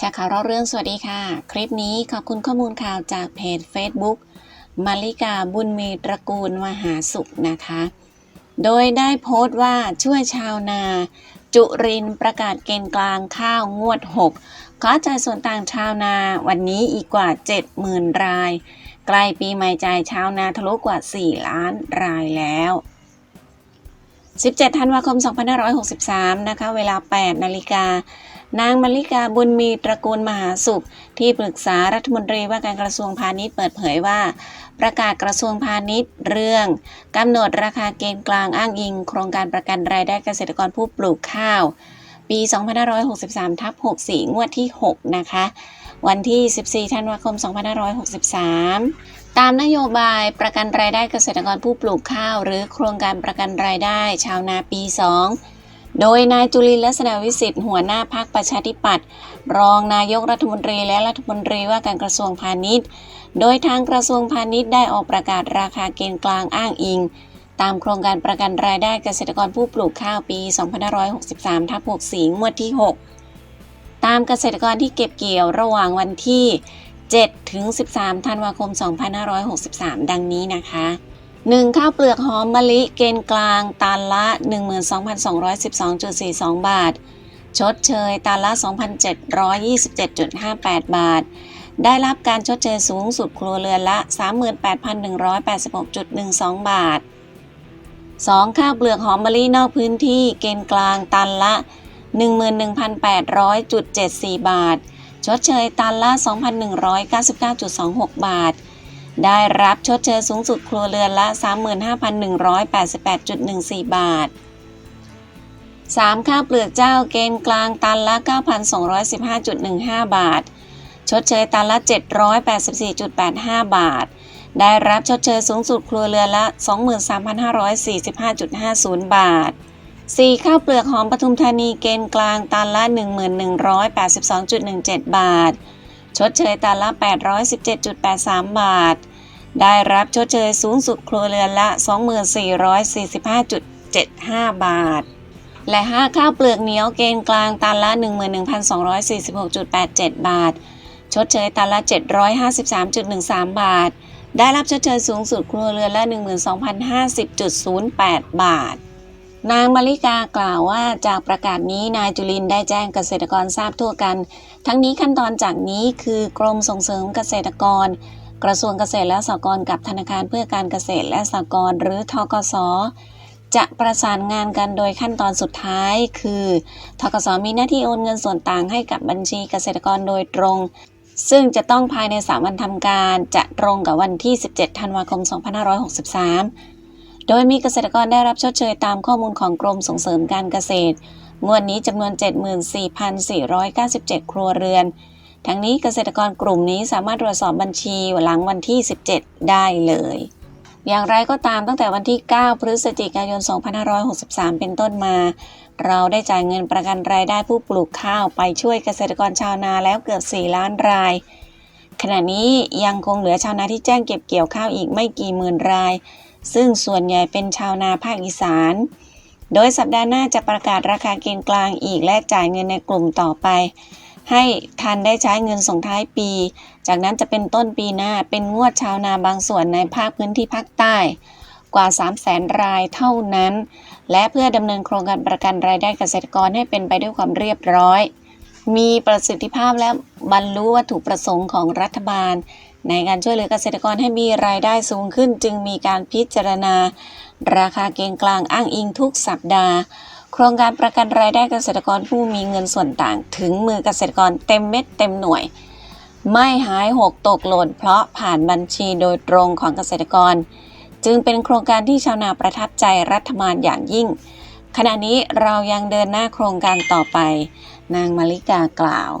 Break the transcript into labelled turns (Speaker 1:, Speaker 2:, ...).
Speaker 1: จากข่าวเราเรื่องสวัสดีค่ะ คลิปนี้ขอบคุณข้อมูลข่าวจากเพจ Facebook มาริกาบุญมีตระกูลมหาสุขนะคะ โดยได้โพสต์ว่าช่วยชาวนา จุรินประกาศเกณฑ์กลางข้าวงวด 6 ขอจ่ายส่วนต่างชาวนาวันนี้อีกกว่า 70,000 ราย ใกล้ปีใหม่จ่ายชาวนาทะลุกว่า 4 ล้านรายแล้ว 17 ธันวาคม 2563 นะคะ เวลา 8 นาฬิกา นางมาริกาบุญมีตระกูลมหาสุข ที่ปรึกษารัฐมนตรีว่าการกระทรวงพาณิชย์เปิดเผยว่า ประกาศกระทรวงพาณิชย์เรื่องกำหนดราคาเกณฑ์กลางอ้างอิง โครงการประกันรายได้เกษตรกรผู้ปลูกข้าว ปี 2563ทับ64 งวดที่ 6 นะคะ วันที่ 14 ธันวาคม 2563ตามนโยบายประกันรายได้เกษตรกรผู้ปลูกข้าว หรือโครงการประกันรายได้ชาวนาปี 2 โดยนายจุลินลักษณะวิสิทธิ์หัวหน้าพักประชาธิปัตย์รองนายกรัฐมนตรีและรัฐมนตรีว่าการกระทรวงพาณิชย์ โดยทางกระทรวงพาณิชย์ได้ออกประกาศราคาเกณฑ์กลางอ้างอิง ตามโครงการประกันรายได้เกษตรกรผู้ปลูกข้าวปี 2563ทับ64 งวดที่ 6 ตามเกษตรกรที่เก็บเกี่ยวระหว่างวันที่7ถึง 13 ธันวาคม 2563 ดังนี้นะคะ 1. ข้าวเปลือกหอมมะลิเกณฑ์กลาง ตันละ 12,212.42 บาท ชดเชยตันละ 2,727.58 บาท ได้รับการชดเชยสูงสุดครัวเรือนละ 38,186.12 บาท 2. ข้าวเปลือกหอมมะลินอกพื้นที่เกณฑ์กลางตันละ 11,800.74 บาท ชดเชยตันละ 2,199.26 บาท ได้รับชดเชยสูงสุดครัวเรือนละ 35,188.14 บาท 3. ข้าวเปลือกเจ้าเกณฑ์กลางตันละ 9,215.15 บาท ชดเชยตันละ 784.85 บาท ได้รับชดเชยสูงสุดครัวเรือนละ 23,545.50 บาท 4. ข้าวเปลือกหอมปทุมธานีเกณฑ์กลางตันละ 1182.17 บาท ชดเชยตันละ 817.83 บาท ได้รับชดเชยสูงสุดครัวเรือนละ 2445.75 บาท และ 5 ข้าวเปลือกเหนียวเกณฑ์กลางตันละ 11,246.87 บาท ชดเชยตันละ 753.13 บาท ได้รับชดเชยสูงสุดครัวเรือนละ 12,050.08 บาท นางมาริกากล่าวว่าจากประกาศนี้นายจุลินได้แจ้งเกษตรกรทราบทั่วกัน ทั้งนี้ขั้นตอนจากนี้คือกรมส่งเสริมเกษตรกร กระทรวงเกษตรและสหกรณ์กับธนาคารเพื่อการเกษตรและสหกรณ์หรือทกสจะประสานงานกันโดยขั้นตอนสุดท้าย คือทกสมีหน้าที่โอนเงินส่วนต่างให้กับบัญชีเกษตรกรโดยตรง ซึ่งจะต้องภายใน 3 วันทำการ จะตรงกับวันที่ 17 ธันวาคม 2563 โดยมีเกษตรกรได้รับชดเชยตามข้อมูลของกรมส่งเสริมการเกษตร งวดนี้จำนวน 74,497 ครัวเรือน ทั้งนี้เกษตรกรกลุ่มนี้สามารถตรวจสอบบัญชีหลังวันที่ 17 ได้เลย อย่างไรก็ตามตั้งแต่วันที่ 9 พฤศจิกายน 2563 เป็นต้นมา เราได้จ่ายเงินประกันรายได้ผู้ปลูกข้าวไปช่วยเกษตรกรชาวนาแล้วเกือบ 4 ล้านราย ขณะนี้ยังคงเหลือชาวนาที่แจ้งเก็บเกี่ยวข้าวอีกไม่กี่หมื่นราย ซึ่งส่วนใหญ่เป็นชาวนาภาคอีสาน โดยสัปดาห์หน้าจะประกาศราคาเกณฑ์กลางอีกและจ่ายเงินในกลุ่มต่อไป ให้ทันได้ใช้เงินส่งท้ายปี จากนั้นจะเป็นต้นปีหน้าเป็นงวดชาวนาบางส่วนในภาคพื้นที่ภาคใต้กว่า 3 0 0แสนรายเท่านั้น และเพื่อดำเนินโครงการประกันรายได้เกษตรกรให้เป็นไปด้วยความเรียบร้อย มีประสิทธิภาพและบรรลุวัตถุประสงค์ของรัฐบาล ในการช่วยเหลือเกษตรกรให้มีรายได้สูงขึ้น จึงมีการพิจารณา ราคาเกณฑ์กลางอ้างอิงทุกสัปดาห์ โครงการประกันรายได้เกษตรกรผู้มีเงินส่วนต่าง ถึงมือเกษตรกรเต็มเม็ดเต็มหน่วย ไม่หายหกตกหล่นเพราะผ่านบัญชีโดยตรงของเกษตรกร จึงเป็นโครงการที่ชาวนาประทับใจรัฐบาลอย่างยิ่ง ขณะนี้เรายังเดินหน้าโครงการต่อไป นางมาริกากล่าว